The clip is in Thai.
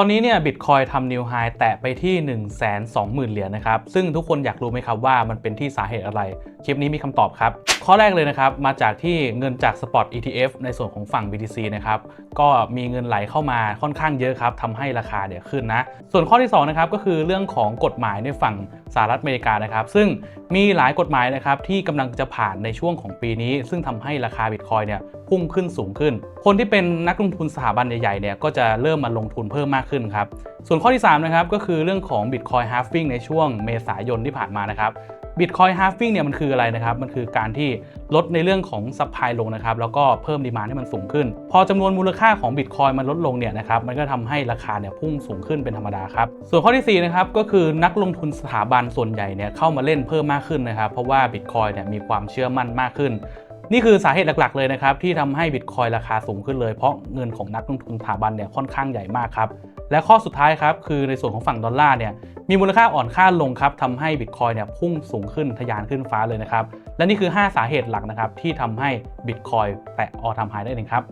ตอนนี้เนี่ยบิตคอยทำนิวไฮแตะไปที่ 1 2 0 0 0 0 เหรียญนะครับ ซึ่งทุกคนอยากรู้ไหมครับว่ามันเป็นที่สาเหตุอะไร คลิปนี้มีคำตอบครับ ข้อแรกเลยนะครับ มาจากที่เงินจาก Spot ETF ในส่วนของฝั่ง BTC นะครับ ก็มีเงินไหลเข้ามาค่อนข้างเยอะครับทำให้ราคาเนี่ยขึ้นนะ ส่วนข้อที่2นะครับก็คือเรื่องของกฎหมายในฝั่งสหรัฐอเมริกานะครับ ซึ่งมีหลายกฎหมายนะครับที่กำลังจะผ่านในช่วงของปีนี้ ซึ่งทำให้ราคาบิตคอยเนี่ย พุ่งขึ้นสูงขึ้น คนที่เป็นนักลงทุนสถาบันใหญ่ๆเนี่ยก็จะเริ่มมาลงทุนเพิ่มมากขึ้นครับ ส่วนข้อที่3นะครับก็คือเรื่องของ Bitcoin Halving ในช่วงเมษายนที่ผ่านมานะครับ Bitcoin Halving เนี่ยมันคืออะไรนะครับ มันคือการที่ลดในเรื่องของซัพพลายลงนะครับ แล้วก็เพิ่มดีมานให้มันสูงขึ้น พอจำนวนมูลค่าของ Bitcoin มันลดลงเนี่ยนะครับ มันก็ทำให้ราคาเนี่ยพุ่งสูงขึ้นเป็นธรรมดาครับ ส่วนข้อที่4นะครับ ก็คือนักลงทุนสถาบันส่วนใหญ่เนี่ยเข้ามาเล่นเพิ่มมากขึ้นนะครับ เพราะว่า Bitcoin เนี่ยมีความเชื่อมั่นมากขึ้น นี่คือสาเหตุหลักๆเลยนะครับที่ทำให้บิตคอยราคาสูงขึ้นเลย เพราะเงินของนักลงทุนสถาบันเนี่ยค่อนข้างใหญ่มากครับและข้อสุดท้ายครับคือในส่วนของฝั่งดอลลาร์เนี่ยมีมูลค่าอ่อนค่าลงครับทำให้บิตคอยเนี่ยพุ่งสูงขึ้นทะยานขึ้นฟ้าเลยนะครับและนี่คือ 5 สาเหตุหลักนะครับที่ทำให้บิตคอยแตะออทามไฮได้เองครับ